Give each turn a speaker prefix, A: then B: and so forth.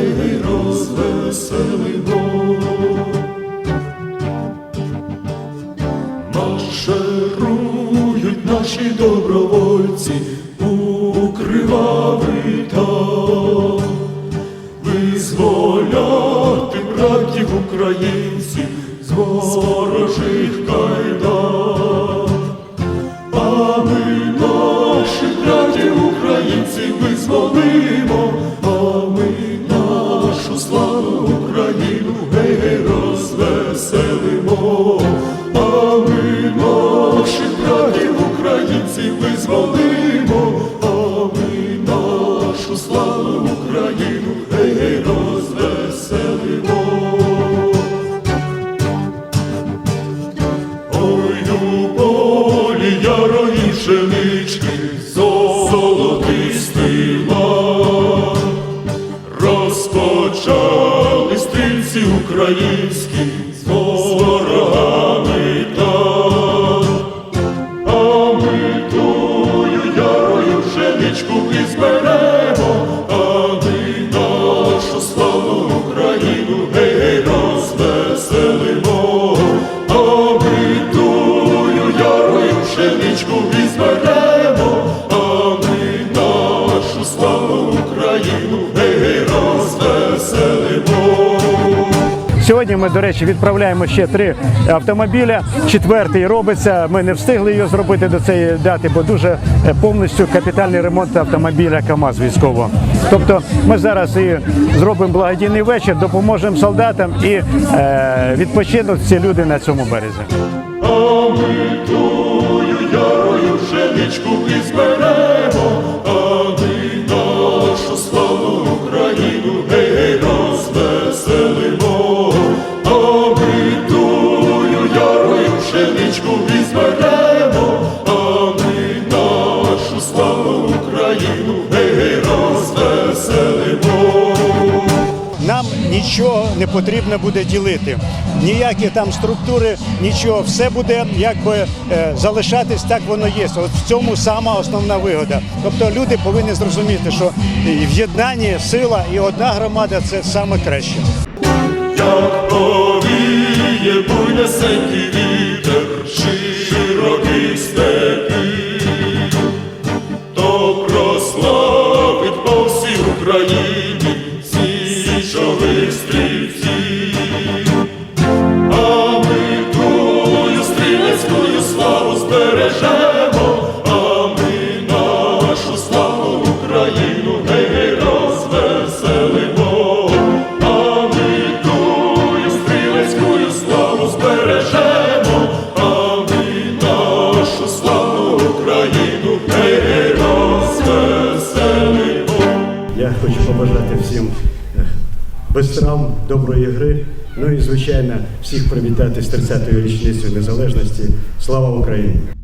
A: Гей, гей, розвеселимо. Марширують наші добровольці у кривавий там, визволяти братів українців з ворожих кайдан. А ми наших братів українців визволимо, розвеселимо, а ми наших братів українців визволимо, а ми нашу славу Україну гей, розвеселимо. Ой, у полі ярої пшенички, золотистий лан. Розпочали стрільці українські
B: Сьогодні ми, до речі, відправляємо ще три автомобіля. Четвертий робиться. Ми не встигли його зробити до цієї дати, бо дуже е, повністю капітальний ремонт автомобіля КАМАЗ військового. Тобто ми зараз і зробимо благодійний вечір, допоможемо солдатам і е, відпочинуть ці люди на цьому березі.
A: Україну гей, розвеселимо.
B: Нам нічого не потрібно буде ділити. Ніякі там структури, нічого, все буде якби е, залишатись так воно є. От в цьому сама основна вигода. Тобто люди повинні зрозуміти, що в сила і одна громада це саме краще.
A: Як повіє буйнесенький вітер,
C: побажати всім без травм, доброї гри. Ну і звичайно всіх привітати з 30-ю річницею незалежності. Слава Україні!